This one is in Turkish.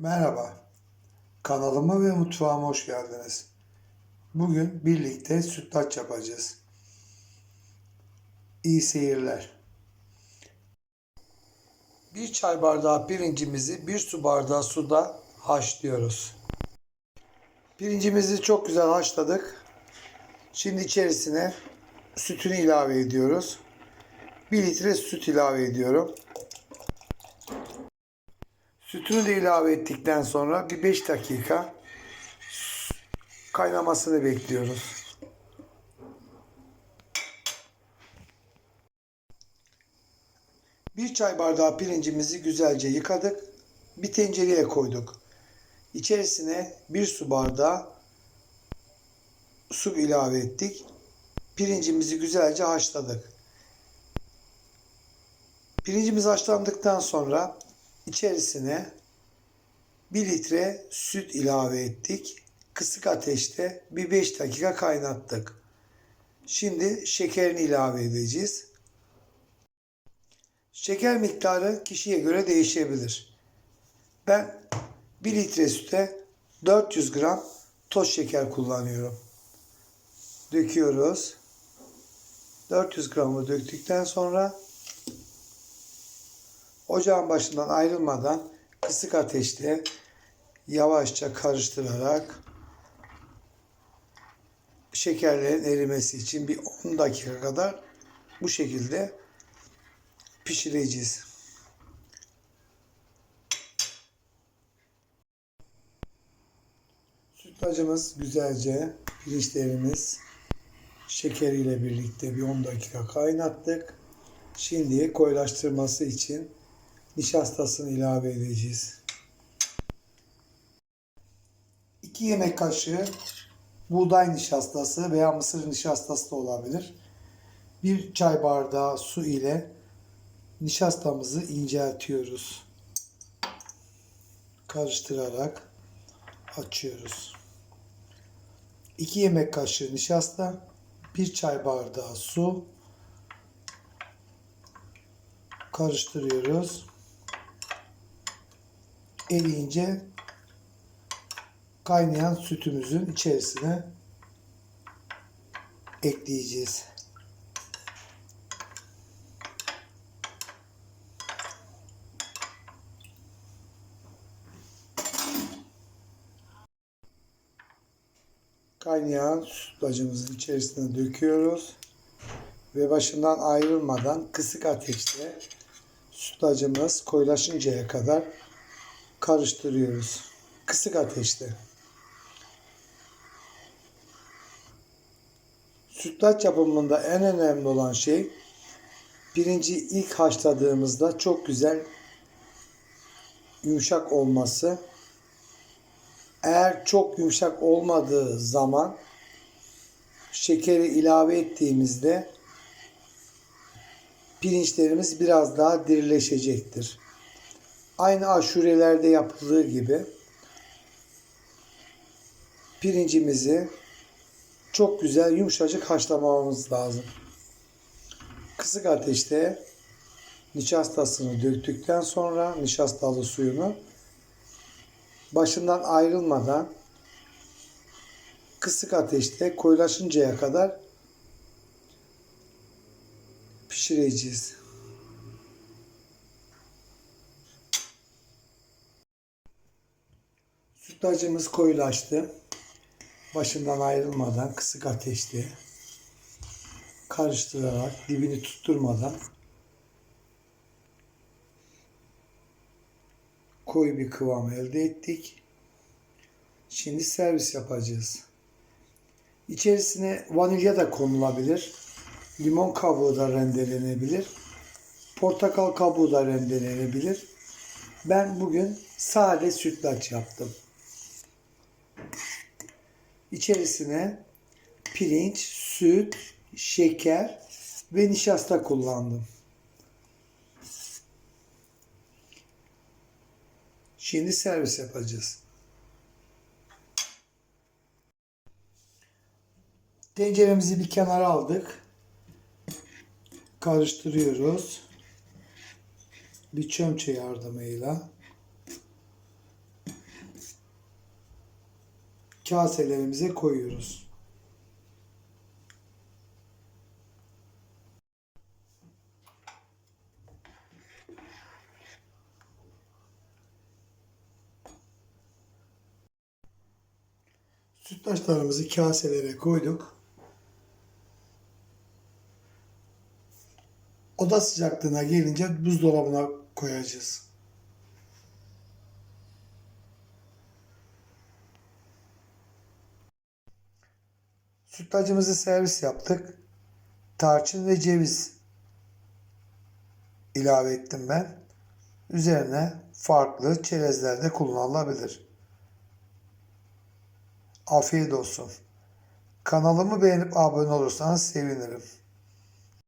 Merhaba, kanalıma ve mutfağıma hoş geldiniz. Bugün birlikte sütlaç yapacağız. İyi seyirler. Bir çay bardağı pirincimizi bir su bardağı suda haşlıyoruz. Pirincimizi çok güzel haşladık. Şimdi içerisine sütünü ilave ediyoruz. 1 litre süt ilave ediyorum. Sütünü de ilave ettikten sonra bir 5 dakika kaynamasını bekliyoruz. Bir çay bardağı pirincimizi güzelce yıkadık. Bir tencereye koyduk. İçerisine bir su bardağı su ilave ettik. Pirincimizi güzelce haşladık. Pirincimiz haşlandıktan sonra içerisine 1 litre süt ilave ettik. Kısık ateşte bir 5 dakika kaynattık. Şimdi şekerini ilave edeceğiz. Şeker miktarı kişiye göre değişebilir. Ben 1 litre süte 400 gram toz şeker kullanıyorum. Döküyoruz. 400 gramı döktükten sonra Ocağın başından ayrılmadan kısık ateşte yavaşça karıştırarak şekerlerin erimesi için bir 10 dakika kadar bu şekilde pişireceğiz. Sütlacımız güzelce pirinçlerimiz şekeriyle birlikte bir 10 dakika kaynattık. Şimdi koyulaştırması için nişastasını ilave edeceğiz. 2 yemek kaşığı buğday nişastası veya mısır nişastası da olabilir. Bir çay bardağı su ile nişastamızı inceltiyoruz. Karıştırarak açıyoruz. 2 yemek kaşığı nişasta, bir çay bardağı su karıştırıyoruz eriyince kaynayan sütümüzün içerisine ekleyeceğiz. Kaynayan sütlacımızın içerisine döküyoruz ve başından ayrılmadan kısık ateşte sütlacımız koyulaşıncaya kadar karıştırıyoruz. Kısık ateşte. Sütlaç yapımında en önemli olan şey pirinci ilk haşladığımızda çok güzel yumuşak olması. Eğer çok yumuşak olmadığı zaman şekeri ilave ettiğimizde pirinçlerimiz biraz daha dirileşecektir. Aynı aşurelerde yapıldığı gibi pirincimizi çok güzel yumuşacık haşlamamız lazım. Kısık ateşte nişastasını döktükten sonra nişastalı suyunu başından ayrılmadan kısık ateşte koyulaşıncaya kadar pişireceğiz. Sütlacımız koyulaştı. Başından ayrılmadan kısık ateşte karıştırarak dibini tutturmadan koyu bir kıvam elde ettik. Şimdi servis yapacağız. İçerisine vanilya da konulabilir. Limon kabuğu da rendelenebilir. Portakal kabuğu da rendelenebilir. Ben bugün sade sütlaç yaptım. İçerisine pirinç, süt, şeker ve nişasta kullandım. Şimdi servis yapacağız. Tenceremizi bir kenara aldık. Karıştırıyoruz. Bir çömçe yardımıyla. Kaselerimize koyuyoruz. Sütlaçlarımızı kaselere koyduk. Oda sıcaklığına gelince buzdolabına koyacağız. Sütlacımızı servis yaptık. Tarçın ve ceviz ilave ettim ben. Üzerine farklı çerezler de kullanılabilir. Afiyet olsun. Kanalımı beğenip abone olursanız sevinirim.